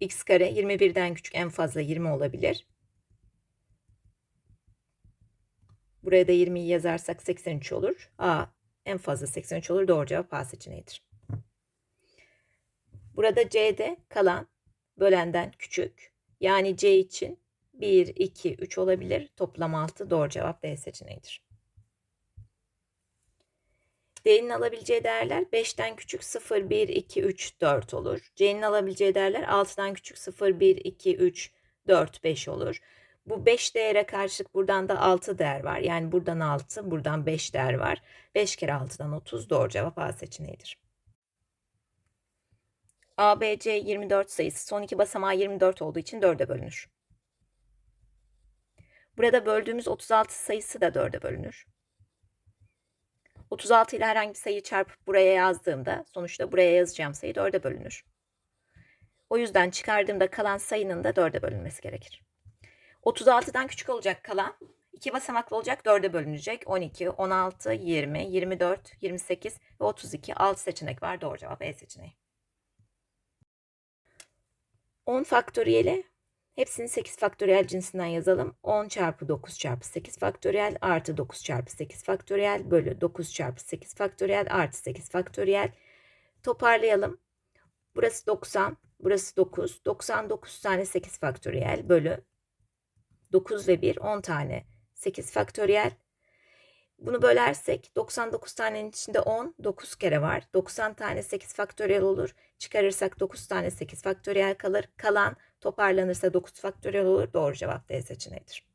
x kare 21'den küçük en fazla 20 olabilir. Buraya da 20'yi yazarsak 83 olur. A en fazla 83 olur. Doğru cevap A seçeneğidir. Burada C'de kalan bölenden küçük. Yani C için 1, 2, 3 olabilir. Toplam 6 doğru cevap D seçeneğidir. D'nin alabileceği değerler 5'ten küçük 0, 1, 2, 3, 4 olur. C'nin alabileceği değerler 6'dan küçük 0, 1, 2, 3, 4, 5 olur. Bu 5 değere karşılık buradan da 6 değer var. Yani buradan 6, buradan 5 değer var. 5 kere 6'dan 30 doğru cevap A seçeneğidir. ABC 24 sayısı son iki basamağı 24 olduğu için 4'e bölünür. Burada böldüğümüz 36 sayısı da 4'e bölünür. 36 ile herhangi bir sayı çarpıp buraya yazdığımda sonuçta buraya yazacağım sayı 4'e bölünür. O yüzden çıkardığımda kalan sayının da 4'e bölünmesi gerekir. 36'dan küçük olacak kalan iki basamaklı olacak 4'e bölünecek. 12, 16, 20, 24, 28 ve 32 6 seçenek var. Doğru cevap E seçeneği. 10 faktöriyeli hepsini 8 faktöriyel cinsinden yazalım. 10 çarpı 9 çarpı 8 faktöriyel artı 9 çarpı 8 faktöriyel bölü 9 çarpı 8 faktöriyel artı 8 faktöriyel. Toparlayalım. Burası 90, burası 9. 99 tane 8 faktöriyel bölü 9 ve 1 10 tane 8 faktöriyel. Bunu bölersek 99 tanenin içinde 10 9 kere var. 90 tane 8 faktöriyel olur. Çıkarırsak 9 tane 8 faktöriyel kalır. Kalan toparlanırsa 9 faktöriyel olur. Doğru cevap D seçeneğidir.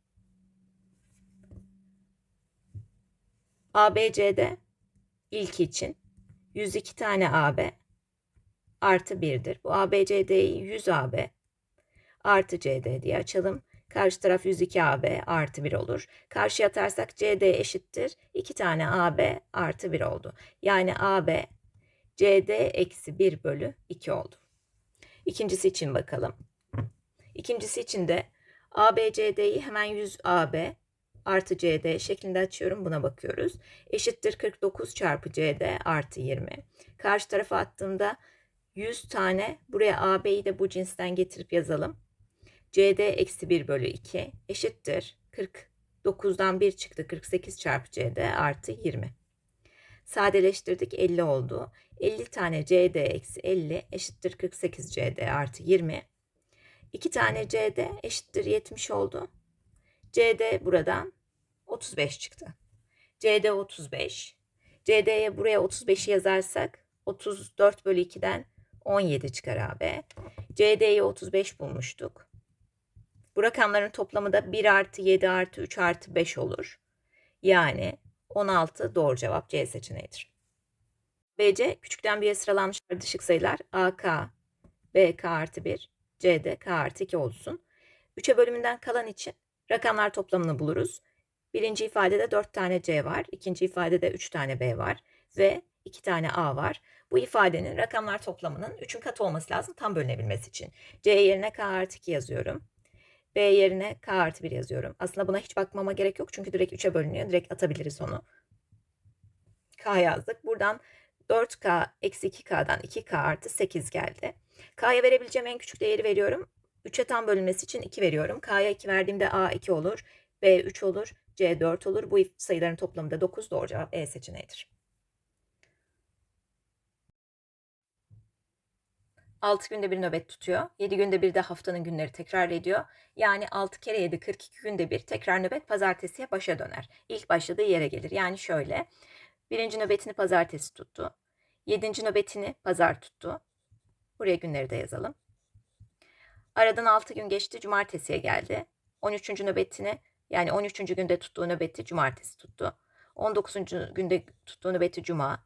ABC'de ilk için 102 tane AB artı 1'dir. Bu ABCD'yi 100 AB artı CD diye açalım. Karşı taraf 102 AB artı 1 olur. Karşıya atarsak CD eşittir. 2 tane AB artı 1 oldu. Yani AB CD eksi 1 bölü 2 oldu. İkincisi için bakalım. İkincisi için de ABCD'yi hemen 100 AB artı CD şeklinde açıyorum. Buna bakıyoruz. Eşittir 49 çarpı CD artı 20. Karşı tarafa attığımda 100 tane buraya AB'yi de bu cinsten getirip yazalım. CD eksi 1 bölü 2 eşittir 49'dan 1 çıktı 48 çarpı CD artı 20. Sadeleştirdik 50 oldu. 50 tane CD eksi 50 eşittir 48 CD artı 20. 2 tane CD eşittir 70 oldu. CD buradan 35 çıktı. CD 35. CD'ye buraya 35'i yazarsak 34 bölü 2'den 17 çıkar AB. CD'yi 35 bulmuştuk. Bu rakamların toplamı da 1 artı 7 artı 3 artı 5 olur. Yani 16 doğru cevap C seçeneğidir. BC küçükten bir'e sıralanmış ardışık sayılar AK, BK artı 1, CD K artı 2 olsun. 3'e bölümünden kalan için rakamlar toplamını buluruz. Birinci ifadede 4 tane C var, ikinci ifadede 3 tane B var ve 2 tane A var. Bu ifadenin rakamlar toplamının 3'ün katı olması lazım tam bölünebilmesi için. C yerine K artı 2 yazıyorum. B yerine K artı 1 yazıyorum. Aslında buna hiç bakmama gerek yok. Çünkü direkt 3'e bölünüyor. Direkt atabiliriz onu. K yazdık. Buradan 4K eksi 2K'dan 2K artı 8 geldi. K'ya verebileceğim en küçük değeri veriyorum. 3'e tam bölünmesi için 2 veriyorum. K'ya 2 verdiğimde A 2 olur. B 3 olur. C 4 olur. Bu sayıların toplamı da 9. Doğru cevap E seçeneğidir. 6 günde bir nöbet tutuyor. 7 günde bir de haftanın günleri tekrar ediyor. Yani 6 kere 7 42 günde bir tekrar nöbet pazartesiye başa döner. İlk başladığı yere gelir. Yani şöyle. Birinci nöbetini pazartesi tuttu. Yedinci nöbetini pazar tuttu. Buraya günleri de yazalım. Aradan 6 gün geçti. Cumartesiye geldi. 13. nöbetini yani 13. günde tuttuğu nöbeti cumartesi tuttu. 19. günde tuttuğu nöbeti cuma.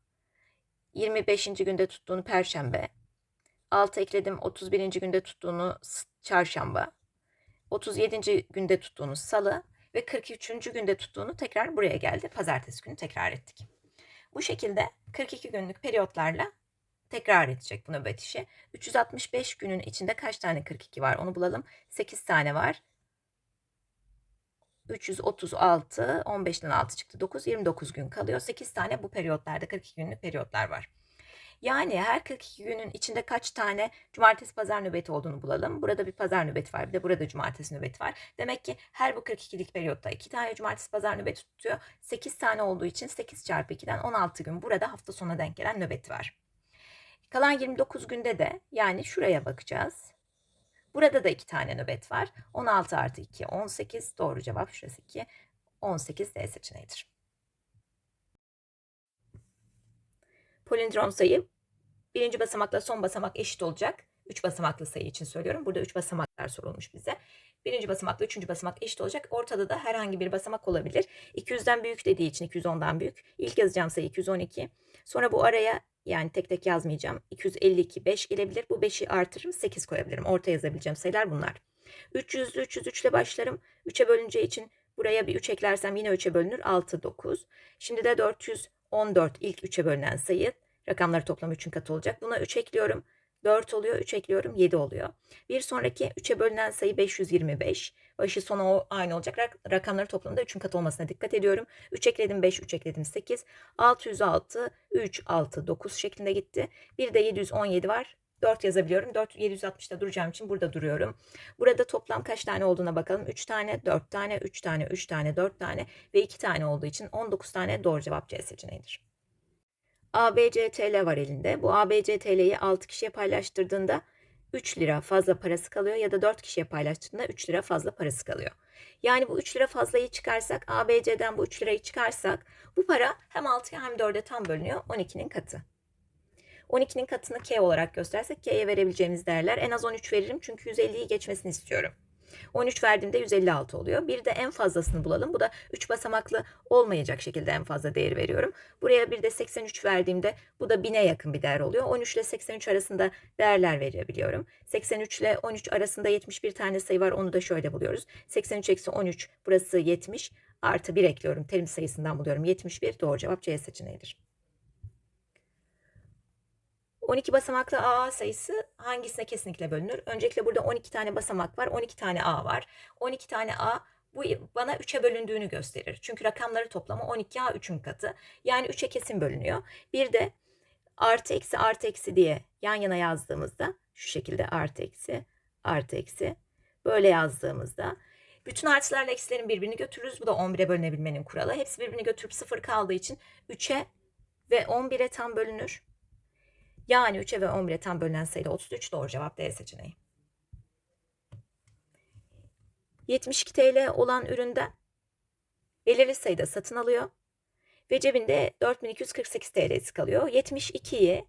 25. günde tuttuğunu perşembe. 6 ekledim 31. günde tuttuğunu çarşamba. 37. günde tuttuğunu salı ve 43. günde tuttuğunu tekrar buraya geldi. Pazartesi günü tekrar ettik. Bu şekilde 42 günlük periyotlarla tekrar edecek bu nöbet işi. 365 günün içinde kaç tane 42 var onu bulalım. 8 tane var. 336, 15'ten 6 çıktı 9, 29 gün kalıyor. 8 tane bu periyotlarda 42 günlük periyotlar var. Yani her 42 günün içinde kaç tane cumartesi pazar nöbeti olduğunu bulalım. Burada bir pazar nöbeti var. Bir de burada cumartesi nöbeti var. Demek ki her bu 42'lik periyotta 2 tane cumartesi pazar nöbeti tutuyor. 8 tane olduğu için 8 çarpı 2'den 16 gün burada hafta sonuna denk gelen nöbeti var. Kalan 29 günde de yani şuraya bakacağız. Burada da 2 tane nöbet var. 16 artı 2 18 doğru cevap şurası 2. 18 D seçeneğidir. Polindrom sayı birinci basamakla son basamak eşit olacak. 3 basamaklı sayı için söylüyorum. Burada 3 basamaklar sorulmuş bize. Birinci basamakla üçüncü basamak eşit olacak. Ortada da herhangi bir basamak olabilir. 200'den büyük dediği için 210'dan büyük. İlk yazacağım sayı 212. Sonra bu araya yani tek tek yazmayacağım. 252 5 gelebilir. Bu 5'i artırırım 8 koyabilirim. Orta yazabileceğim sayılar bunlar. 300'lü 303 ile başlarım. 3'e bölüneceği için buraya bir 3 eklersem yine 3'e bölünür. 6 9. Şimdi de 414 ilk 3'e bölünen sayı. Rakamları toplam 3'ün katı olacak. Buna 3 ekliyorum. 4 oluyor. 3 ekliyorum. 7 oluyor. Bir sonraki 3'e bölünen sayı 525. Başı sonu aynı olacak. Rak- Rakamları toplamında 3'ün katı olmasına dikkat ediyorum. 3 ekledim 5, 3 ekledim 8. 606, 3, 6, 9 şeklinde gitti. Bir de 717 var. 4 yazabiliyorum. 4, 760'da duracağım için burada duruyorum. Burada toplam kaç tane olduğuna bakalım. 3 tane, 4 tane, 3 tane, 3 tane, 4 tane ve 2 tane olduğu için 19 tane doğru cevap C seçeneğidir. ABCTL var elinde. Bu ABCTL'yi 6 kişiye paylaştırdığında 3 lira fazla parası kalıyor ya da 4 kişiye paylaştığında 3 lira fazla parası kalıyor. Yani bu 3 lira fazlayı çıkarsak, ABC'den bu 3 lirayı çıkarsak bu para hem 6'ya hem 4'e tam bölünüyor 12'nin katı. 12'nin katını K olarak göstersek K'ye verebileceğimiz değerler en az 13 veririm çünkü 150'yi geçmesini istiyorum. 13 verdiğimde 156 oluyor. Bir de en fazlasını bulalım. Bu da 3 basamaklı olmayacak şekilde en fazla değeri veriyorum. Buraya bir de 83 verdiğimde bu da 1000'e yakın bir değer oluyor. 13 ile 83 arasında değerler verebiliyorum. 83 ile 13 arasında 71 tane sayı var. Onu da şöyle buluyoruz. 83 eksi 13 burası 70 artı 1 ekliyorum. Terim sayısından buluyorum. 71 doğru cevap C seçeneğidir. 12 basamaklı AA sayısı hangisine kesinlikle bölünür? Öncelikle burada 12 tane basamak var, 12 tane A var. 12 tane A bu bana 3'e bölündüğünü gösterir. Çünkü rakamları toplamı 12A 3'ün katı. Yani 3'e kesin bölünüyor. Bir de artı eksi artı eksi diye yan yana yazdığımızda şu şekilde artı eksi artı eksi böyle yazdığımızda bütün artılarla eksilerin birbirini götürürüz. Bu da 11'e bölünebilmenin kuralı. Hepsi birbirini götürüp 0 kaldığı için 3'e ve 11'e tam bölünür. Yani 3'e ve 11'e tam bölünen sayıda 33 doğru cevap D seçeneği. 72 TL olan üründen belirli sayıda satın alıyor ve cebinde 4248 TL'si kalıyor. 72'yi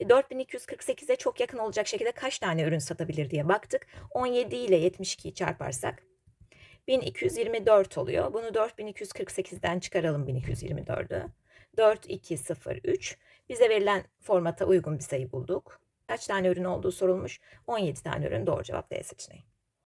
4248'e çok yakın olacak şekilde kaç tane ürün satabilir diye baktık. 17 ile 72'yi çarparsak 1224 oluyor. Bunu 4248'den çıkaralım 1224'ü. 4203 bize verilen formata uygun bir sayı bulduk. Kaç tane ürün olduğu sorulmuş. 17 tane ürün doğru cevap D seçeneği.